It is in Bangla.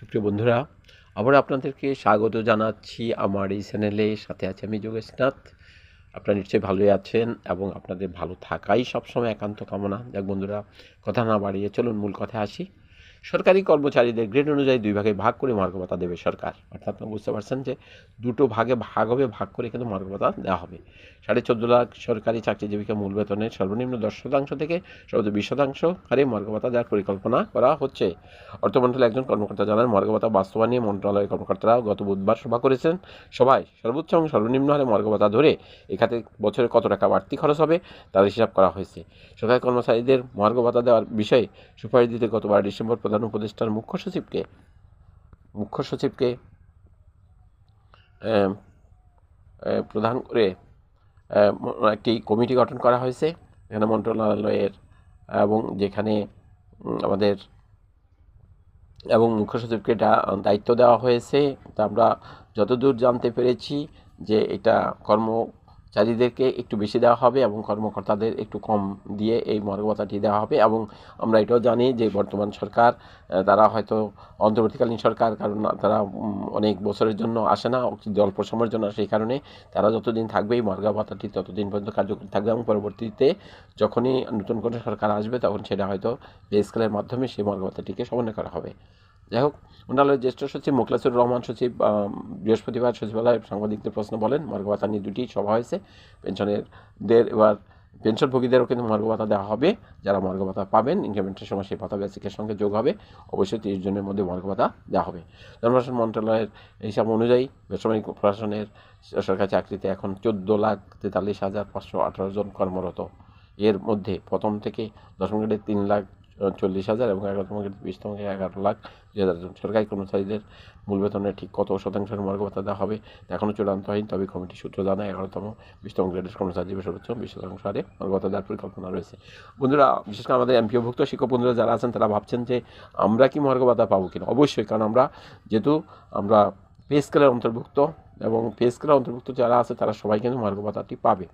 সুপ্রিয় বন্ধুরা আবার আপনাদেরকে স্বাগত জানাচ্ছি আমার এই চ্যানেলে। সাথে আছে আমি যোগেশনাথ। আপনারা নিশ্চয়ই ভালোই আছেন এবং আপনাদের ভালো থাকাই সবসময় একান্ত কামনা। যাক বন্ধুরা, কথা না বাড়িয়ে চলুন, মূল কথায় আসি। সরকারি কর্মচারীদের গ্রেড অনুযায়ী দুই ভাগে ভাগ করে ভাতা দেবে সরকার। অর্থাৎ আপনারা বুঝতে পারছেন যে দুটো ভাগে ভাগ হবে, ভাগ করে কিন্তু ভাতা দেওয়া হবে। সাড়ে চোদ্দ লাখ সরকারি চাকরিজীবীকে মূল বেতনের সর্বনিম্ন দশ শতাংশ থেকে সর্বোচ্চ বিশ শতাংশ হারে ভাতা দেওয়ার পরিকল্পনা করা হচ্ছে। অর্থ মন্ত্রণালয়ের একজন কর্মকর্তা জানান ভাতা বাস্তবায়ন নিয়ে মন্ত্রণালয়ের কর্মকর্তারা গত বুধবার সভা করেছেন। সবাই সর্বোচ্চ এবং সর্বনিম্ন হারে ভাতা ধরে এ খাতে বছরে কত টাকা বাড়তি খরচ হবে তার হিসাব করা হয়েছে। সরকারি কর্মচারীদের ভাতা দেওয়ার বিষয়ে সুপারিশ দিতে গত বারো ডিসেম্বর প্রধান উপদেষ্টার মুখ্য সচিবকে মুখ্য সচিবকে প্রধান করে একটি কমিটি গঠন করা হয়েছে এখানে মন্ত্রণালয়ের এবং যেখানে আমাদের এবং মুখ্য সচিবকে দায়িত্ব দেওয়া হয়েছে। তা আমরা যতদূর জানতে পেরেছি যে এটা কর্মচারীদেরকে একটু বেশি দেওয়া হবে এবং কর্মকর্তাদের একটু কম দিয়ে এই মর্গ ভাতাটি দেওয়া হবে এবং আমরা এটাও জানি যে বর্তমান সরকার তারা হয়তো অন্তর্বর্তীকালীন সরকার, কারণ তারা অনেক বছরের জন্য আসে না অল্প সময়ের জন্য সেই কারণে তারা যতদিন থাকবে এই মর্গা ভাতাটি ততদিন পর্যন্ত কার্যকর থাকবে এবং পরবর্তীতে যখনই নতুন কোনো সরকার আসবে তখন সেটা হয়তো পে স্কেলের মাধ্যমে সেই মর্গ ভাতাটিকে সমন্বয় করা হবে। যাই হোক, মন্ত্রণালয়ের জ্যেষ্ঠ সচিব মোখলাসুর রহমান সচিব বৃহস্পতিবার সচিবালয়ে সাংবাদিকদের প্রশ্ন বলেন ভাতা নিয়ে দুটি সভা হয়েছে। পেনশনের দের এবার পেনশনভোগীদেরও কিন্তু ভাতা দেওয়া হবে। যারা ভাতা পাবেন ইনক্রিমেন্টের সময় সেই ভাতা বেসিকের সঙ্গে যোগ হবে। অবশ্যই তিরিশ জনের মধ্যে ভাতা দেওয়া হবে। জনপ্রশাসন মন্ত্রণালয়ের হিসাব অনুযায়ী বেসামরিক প্রশাসনের সরকারি চাকরিতে এখন চোদ্দ লাখ তেতাল্লিশ হাজার পাঁচশো আঠারো জন কর্মরত। এর মধ্যে প্রথম থেকে দশম গ্রেডে তিন লাখ চল্লিশ হাজার এবং এগারোতম গ্রেড বিশতম থেকে এগারো লাখ। দুই হাজার সরকারি কর্মচারীদের মূল বেতনের ঠিক কত শতাংশের মর্গ ভাতা দেওয়া হবে এখনও চূড়ান্ত হয়নি তবে কমিটি সূত্র জানায়, এগারোতম, বিশতম গ্রেডের কর্মচারীদের সর্বোচ্চ বিশ শতাংশ হারে মর্গ ভাতা দেওয়ার পরিকল্পনা রয়েছে। বন্ধুরা, বিশেষ করে আমাদের এমপিওভুক্ত শিক্ষক বন্ধুরা যারা আছেন, তারা ভাবছেন যে আমরা কি মর্গ ভাতা পাবো কিনা? অবশ্যই, কারণ আমরা যেহেতু আমরা পে স্কেলের অন্তর্ভুক্ত এবং পে স্কেলের অন্তর্ভুক্ত যারা আছে, তারা সবাই কিন্তু মর্গ ভাতাটি পাবে।